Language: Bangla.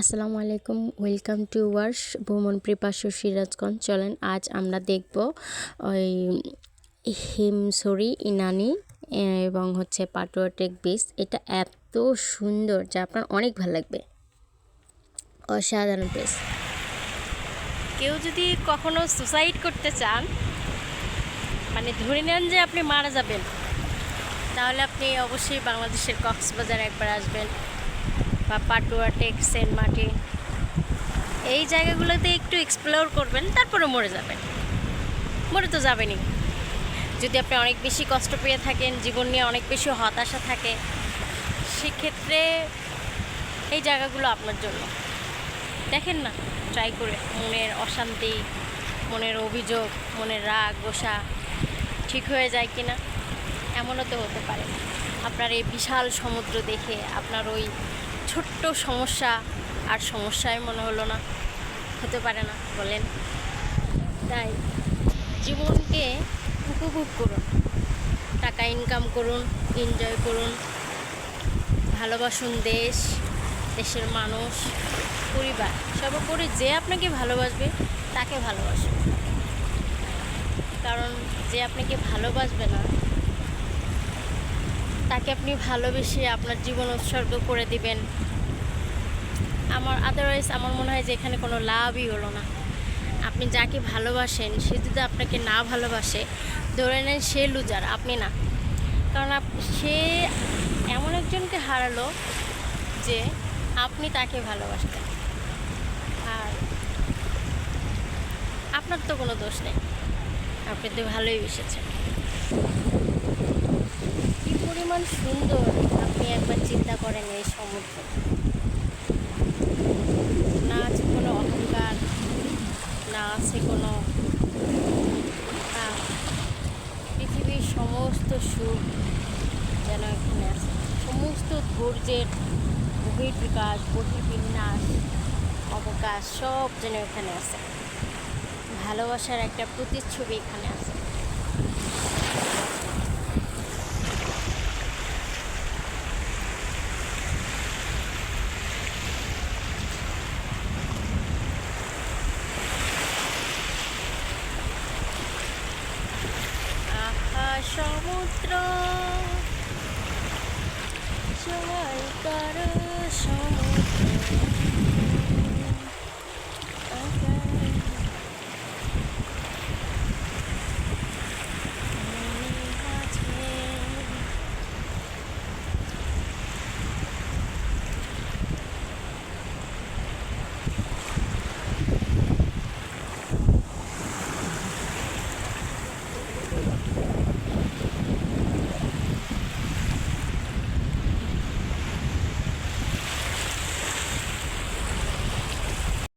আসসালামু আলাইকুম, ওয়েলকাম টু ওয়ার্স ভ্রমণ প্রিপাস্য সিরাজগঞ্জ। চলেন, আজ আমরা দেখব ওই হিমসরি ইনানি এবং হচ্ছে পাটুয়াটেক বিচ। এটা এত সুন্দর যা আপনার অনেক ভালো লাগবে। অসাধারণ প্লেস কেউ যদি কখনো সুসাইড করতে চান মানে ধরে নেন যে আপনি মারা যাবেন, তাহলে আপনি অবশ্যই বাংলাদেশের কক্সবাজার একবার আসবেন। বা পাটুয়া টেক সেন্ট মার্টিন এই জায়গাগুলোতে একটু এক্সপ্লোর করবেন, তারপরে মরে যাবেন। মরে তো যাবেনই। যদি আপনি অনেক বেশি কষ্ট পেয়ে থাকেন, জীবন নিয়ে অনেক বেশি হতাশা থাকে, সেক্ষেত্রে এই জায়গাগুলো আপনার জন্য। দেখেন না ট্রাই করে। মনের অশান্তি, মনের অভিযোগ, মনের রাগ, গোসা ঠিক হয়ে যায় কি না এমনও তো হতে পারে। আপনার এই বিশাল সমুদ্র দেখে, আপনার ওই ছোট্ট সমস্যা আর সমস্যাই মনে হলো না। হতে পারে না, বলেন। তাই জীবনকে উপভোগ করুন, টাকা ইনকাম করুন এনজয় করুন, ভালোবাসুন দেশ, দেশের মানুষ, পরিবার, সর্বোপরি যে আপনাকে ভালোবাসবে, তাকে ভালোবাসুন। কারণ যে আপনাকে ভালোবাসবে না তাকে আপনি ভালোবেসে আপনার জীবন উৎসর্গ করে দিবেন। আমার আদারওয়াইজ আমার মনে হয় যে এখানে কোনো লাভই হলো না। আপনি যাকে ভালোবাসেন, সে যদি আপনাকে না ভালোবাসে, ধরে নেন সে লুজার আপনি না। কারণ সে এমন একজনকে হারালো যে আপনি তাকে ভালোবাসতেন। আর আপনার তো কোনো দোষ নেই। আপনি তো ভালোই বেসেছেন পরিমাণ সুন্দর। আপনি একবার চিন্তা করেন এই সমুদ্র। না আছে কোনো অহংকার, না আছে কোনো পৃথিবীর সমস্ত সুখ যেন এখানে আছে। সমস্ত ধৈর্যের বহির্বিকাশ বহির্বিন্যাস অবকাশ সব যেন এখানে আছে। ভালোবাসার একটা প্রতিচ্ছবি এখানে আছে। সমুদ্র। জয় কর সমুদ্র।